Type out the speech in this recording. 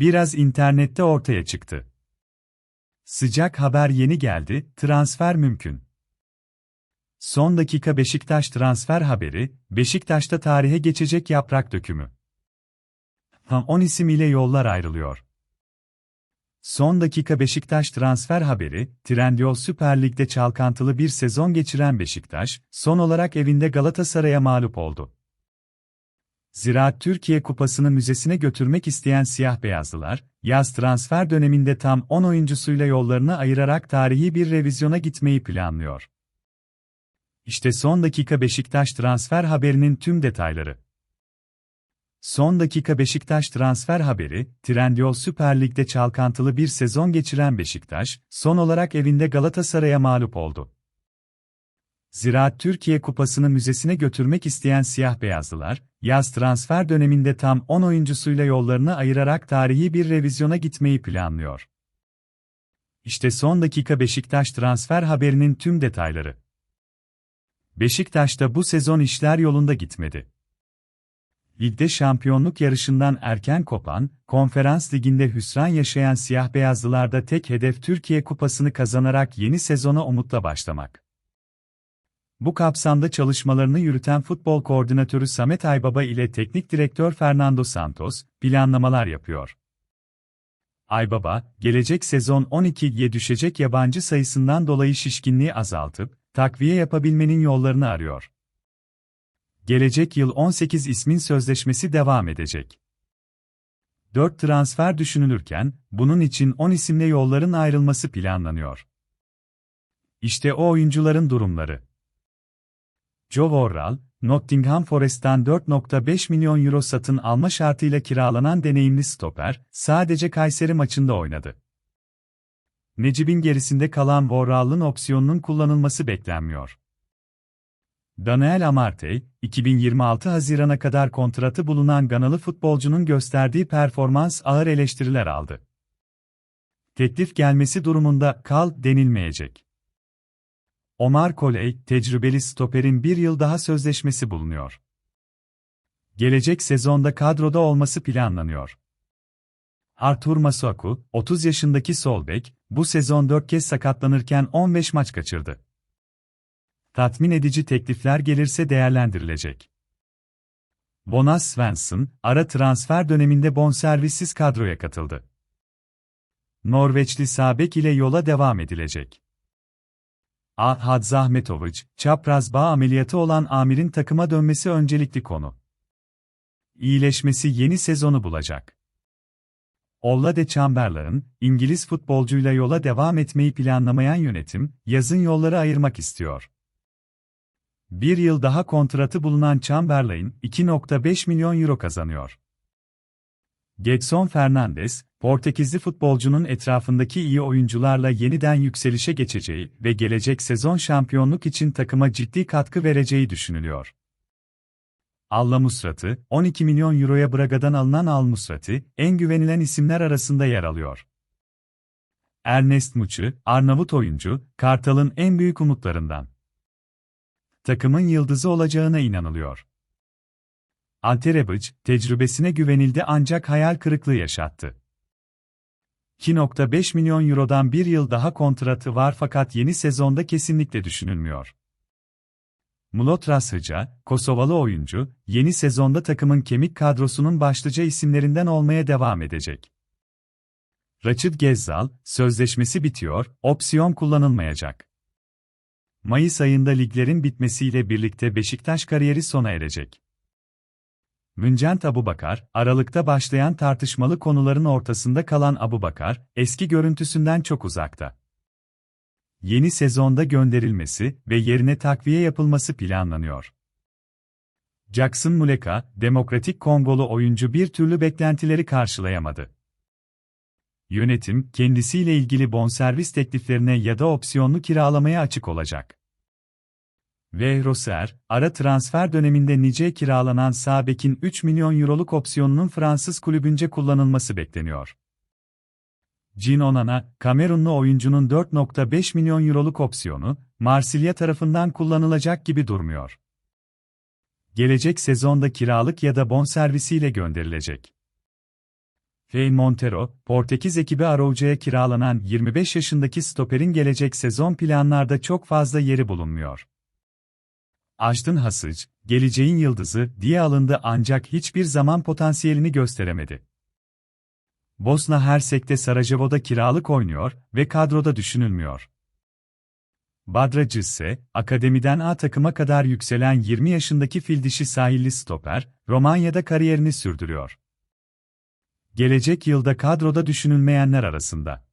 biraz internette ortaya çıktı. Sıcak haber yeni geldi, transfer mümkün. Son dakika Beşiktaş transfer haberi, Beşiktaş'ta tarihe geçecek yaprak dökümü. Tam 10 isim ile yollar ayrılıyor. Son dakika Beşiktaş transfer haberi, Trendyol Süper Lig'de çalkantılı bir sezon geçiren Beşiktaş, son olarak evinde Galatasaray'a mağlup oldu. Ziraat Türkiye Kupası'nı müzesine götürmek isteyen siyah beyazlılar, yaz transfer döneminde tam 10 oyuncusuyla yollarını ayırarak tarihi bir revizyona gitmeyi planlıyor. İşte son dakika Beşiktaş transfer haberinin tüm detayları. Son dakika Beşiktaş transfer haberi, Trendyol Süper Lig'de çalkantılı bir sezon geçiren Beşiktaş, son olarak evinde Galatasaray'a mağlup oldu. Ziraat Türkiye Kupası'nı müzesine götürmek isteyen siyah beyazlılar, yaz transfer döneminde tam 10 oyuncusuyla yollarını ayırarak tarihi bir revizyona gitmeyi planlıyor. İşte son dakika Beşiktaş transfer haberinin tüm detayları. Beşiktaş'ta bu sezon işler yolunda gitmedi. Ligde şampiyonluk yarışından erken kopan, konferans liginde hüsran yaşayan siyah beyazlılarda tek hedef Türkiye Kupası'nı kazanarak yeni sezona umutla başlamak. Bu kapsamda çalışmalarını yürüten futbol koordinatörü Samet Aybaba ile teknik direktör Fernando Santos, planlamalar yapıyor. Aybaba, gelecek sezon 12'ye düşecek yabancı sayısından dolayı şişkinliği azaltıp, takviye yapabilmenin yollarını arıyor. Gelecek yıl 18 ismin sözleşmesi devam edecek. 4 transfer düşünülürken, bunun için 10 isimle yolların ayrılması planlanıyor. İşte o oyuncuların durumları. Joe Worrell, Nottingham Forest'tan 4.5 milyon euro satın alma şartıyla kiralanan deneyimli stoper, sadece Kayseri maçında oynadı. Necip'in gerisinde kalan Worrell'ın opsiyonunun kullanılması beklenmiyor. Daniel Amartey, 2026 Haziran'a kadar kontratı bulunan Ganalı futbolcunun gösterdiği performans ağır eleştiriler aldı. Teklif gelmesi durumunda kal denilmeyecek. Omar Koley, tecrübeli stoperin bir yıl daha sözleşmesi bulunuyor. Gelecek sezonda kadroda olması planlanıyor. Artur Masuaku, 30 yaşındaki sol bek, bu sezon 4 kez sakatlanırken 15 maç kaçırdı. Tatmin edici teklifler gelirse değerlendirilecek. Bonas Svensson, ara transfer döneminde bonservissiz kadroya katıldı. Norveçli Sabek ile yola devam edilecek. Ahad Zahmetovic, çapraz bağ ameliyatı olan Amir'in takıma dönmesi öncelikli konu. İyileşmesi yeni sezonu bulacak. Ollade Chamberlain, İngiliz futbolcuyla yola devam etmeyi planlamayan yönetim, yazın yolları ayırmak istiyor. Bir yıl daha kontratı bulunan Chamberlain, 2.5 milyon euro kazanıyor. Getson Fernandes, Portekizli futbolcunun etrafındaki iyi oyuncularla yeniden yükselişe geçeceği ve gelecek sezon şampiyonluk için takıma ciddi katkı vereceği düşünülüyor. Alla Musrat'ı, 12 milyon euroya Braga'dan alınan Al Musrat'ı, en güvenilen isimler arasında yer alıyor. Ernest Muçi, Arnavut oyuncu, Kartal'ın en büyük umutlarından. Takımın yıldızı olacağına inanılıyor. Ante tecrübesine güvenildi ancak hayal kırıklığı yaşattı. 2.5 milyon eurodan bir yıl daha kontratı var fakat yeni sezonda kesinlikle düşünülmüyor. Mulot Rashica, Kosovalı oyuncu, yeni sezonda takımın kemik kadrosunun başlıca isimlerinden olmaya devam edecek. Raçid Gezzal, sözleşmesi bitiyor, opsiyon kullanılmayacak. Mayıs ayında liglerin bitmesiyle birlikte Beşiktaş kariyeri sona erecek. Müncent Abubakar, Aralık'ta başlayan tartışmalı konuların ortasında kalan Abubakar, eski görüntüsünden çok uzakta. Yeni sezonda gönderilmesi ve yerine takviye yapılması planlanıyor. Jackson Muleka, Demokratik Kongolu oyuncu bir türlü beklentileri karşılayamadı. Yönetim, kendisiyle ilgili bonservis tekliflerine ya da opsiyonlu kiralamaya açık olacak. Ve Roser, ara transfer döneminde Nice kiralanan Sabek'in 3 milyon euroluk opsiyonunun Fransız kulübünce kullanılması bekleniyor. Jean Onana, Kamerunlu oyuncunun 4.5 milyon euroluk opsiyonu, Marsilya tarafından kullanılacak gibi durmuyor. Gelecek sezonda kiralık ya da bonservisiyle gönderilecek. Fey Montero, Portekiz ekibi Araújo'ya kiralanan 25 yaşındaki stoperin gelecek sezon planlarda çok fazla yeri bulunmuyor. Ashton Hasıc, geleceğin yıldızı diye alındı ancak hiçbir zaman potansiyelini gösteremedi. Bosna Hersek'te Sarajevo'da kiralık oynuyor ve kadroda düşünülmüyor. Badracı ise, akademiden A takıma kadar yükselen 20 yaşındaki fildişi sahilli stoper, Romanya'da kariyerini sürdürüyor. Gelecek yılda kadroda düşünülmeyenler arasında.